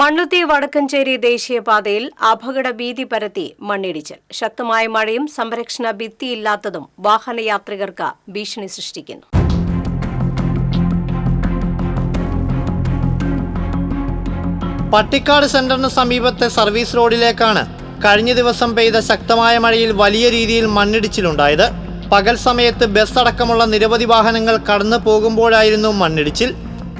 മണ്ണുത്തി വടക്കഞ്ചേരി ദേശീയപാതയിൽ അപകട ഭീതി പരത്തി മണ്ണിടിച്ചിൽ. ശക്തമായ മഴയും സംരക്ഷണ ഭിത്തിയില്ലാത്തതും വാഹനയാത്രികർക്ക് ഭീഷണി സൃഷ്ടിക്കുന്നു. പട്ടിക്കാട് സെന്ററിന് സമീപത്തെ സർവീസ് റോഡിലേക്കാണ് കഴിഞ്ഞ ദിവസം പെയ്ത ശക്തമായ മഴയിൽ വലിയ രീതിയിൽ മണ്ണിടിച്ചിലുണ്ടായത്. പകൽ സമയത്ത് ബസ് അടക്കമുള്ള നിരവധി വാഹനങ്ങൾ കടന്നു പോകുമ്പോഴായിരുന്നു മണ്ണിടിച്ചിൽ.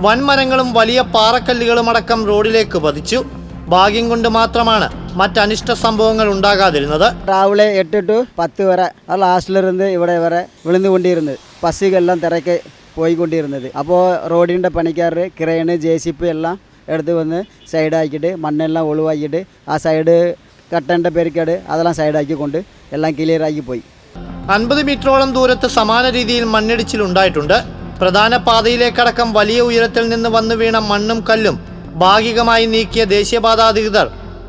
വൻമരങ്ങളും വലിയ പാറക്കല്ലുകളും അടക്കം റോഡിലേക്ക് പതിച്ചു. ഭാഗ്യം കൊണ്ട് മാത്രമാണ് മറ്റനിഷ്ട സംഭവങ്ങൾ ഉണ്ടാകാതിരുന്നത്. രാവിലെ എട്ട് ടു പത്ത് വരെ ആ ലാസ്റ്റിലിരുന്ന് ഇവിടെ വരെ വിളുന്നുകൊണ്ടിരുന്നത്. പസികെല്ലാം തിരക്ക് പോയിക്കൊണ്ടിരുന്നത്. അപ്പോൾ റോഡിന്റെ പണിക്കാർ ക്രെയിന് ജെ സി പി എല്ലാം എടുത്ത് വന്ന് സൈഡാക്കിയിട്ട് മണ്ണെല്ലാം ഒളിവാക്കിയിട്ട് ആ സൈഡ് കട്ടേന്റെ പെരുക്കേട് അതെല്ലാം സൈഡാക്കി കൊണ്ട് എല്ലാം ക്ലിയറാക്കി പോയി. അൻപത് മീറ്ററോളം ദൂരത്ത് സമാന രീതിയിൽ മണ്ണിടിച്ചിൽ ഉണ്ടായിട്ടുണ്ട്. പ്രധാന പാതയിലേക്കടക്കം വലിയ ഉയരത്തിൽ നിന്ന് വന്നു വീണ മണ്ണും കല്ലും ഭാഗികമായി നീക്കിയ ദേശീയപാത അധികൃതർ.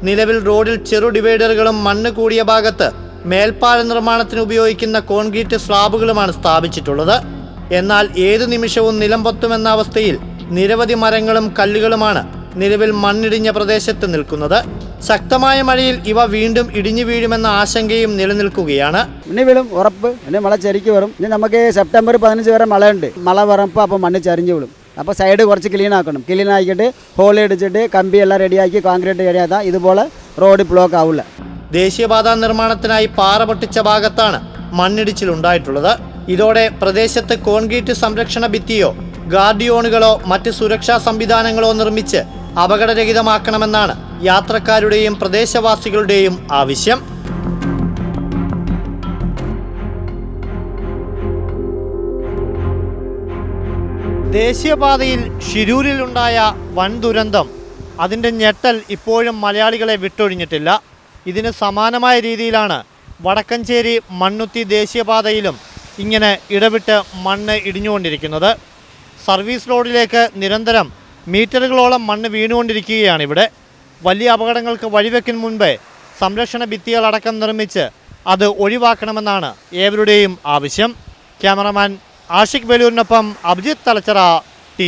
നിലവിൽ റോഡിൽ ചെറു ഡിവൈഡറുകളും മണ്ണ് കൂടിയ ഭാഗത്ത് മേൽപ്പാല നിർമ്മാണത്തിന് ഉപയോഗിക്കുന്ന കോൺക്രീറ്റ് സ്ലാബുകളുമാണ് സ്ഥാപിച്ചിട്ടുള്ളത്. എന്നാൽ ഏതു നിമിഷവും നിലം പൊത്തുമെന്ന അവസ്ഥയിൽ നിരവധി മരങ്ങളും കല്ലുകളുമാണ് നിലവിൽ മണ്ണിടിഞ്ഞ പ്രദേശത്ത് നിൽക്കുന്നത്. ശക്തമായ മഴയിൽ ഇവ വീണ്ടും ഇടിഞ്ഞു വീഴുമെന്ന ആശങ്കയും നിലനിൽക്കുകയാണ്. ഇനി വീഴും ഉറപ്പ്. ഇനി മഴ ചരിക്ക് വരും. ഇനി നമുക്ക് സെപ്റ്റംബർ പതിനഞ്ച് വരെ മഴയുണ്ട്. മഴ വരുമ്പോൾ അപ്പോൾ മണ്ണ് ചരിഞ്ഞു വീഴും. അപ്പോൾ സൈഡ് കുറച്ച് ക്ലീൻ ആക്കണം. ക്ലീൻ ആക്കിയിട്ട് ഹോൾ അടിച്ചിട്ട് കമ്പി എല്ലാം റെഡിയാക്കി കോൺക്രീറ്റ് റെഡിയാക്കാം. ഇതുപോലെ റോഡ് ബ്ലോക്ക് ആവില്ല ദേശീയപാതാ നിർമ്മാണത്തിനായി പാറ പൊട്ടിച്ച ഭാഗത്താണ് മണ്ണിടിച്ചിലുണ്ടായിട്ടുള്ളത് ഇതോടെ പ്രദേശത്ത് കോൺക്രീറ്റ് സംരക്ഷണ ഭിത്തിയോ ഗാർഡിയോണുകളോ മറ്റ് സുരക്ഷാ സംവിധാനങ്ങളോ നിർമ്മിച്ച് അപകടരഹിതമാക്കണമെന്നാണ് യാത്രക്കാരുടെയും പ്രദേശവാസികളുടെയും ആവശ്യം. ദേശീയപാതയിൽ ഷിരൂരിലുണ്ടായ വൻ ദുരന്തം അതിന്റെ ഞെട്ടൽ ഇപ്പോഴും മലയാളികളെ വിട്ടൊഴിഞ്ഞിട്ടില്ല. ഇതിന് സമാനമായ രീതിയിലാണ് വടക്കഞ്ചേരി മണ്ണുത്തി ദേശീയപാതയിലും ഇങ്ങനെ ഇടവിട്ട് മണ്ണ് ഇടിഞ്ഞുകൊണ്ടിരിക്കുന്നത്. സർവീസ് റോഡിലേക്ക് നിരന്തരം മീറ്ററുകളോളം മണ്ണ് വീണുകൊണ്ടിരിക്കുകയാണ് ഇവിടെ. വലിയ അപകടങ്ങൾക്ക് വഴിവെക്കും മുൻപേ സംരക്ഷണ ഭിത്തികളടക്കം നിർമ്മിച്ച് അത് ഒഴിവാക്കണമെന്നാണ് ഏവരുടെയും ആവശ്യം. ക്യാമറമാൻ ആഷിഖ് ബലൂരിനൊപ്പം അഭിജിത്ത് തലച്ചറ ടി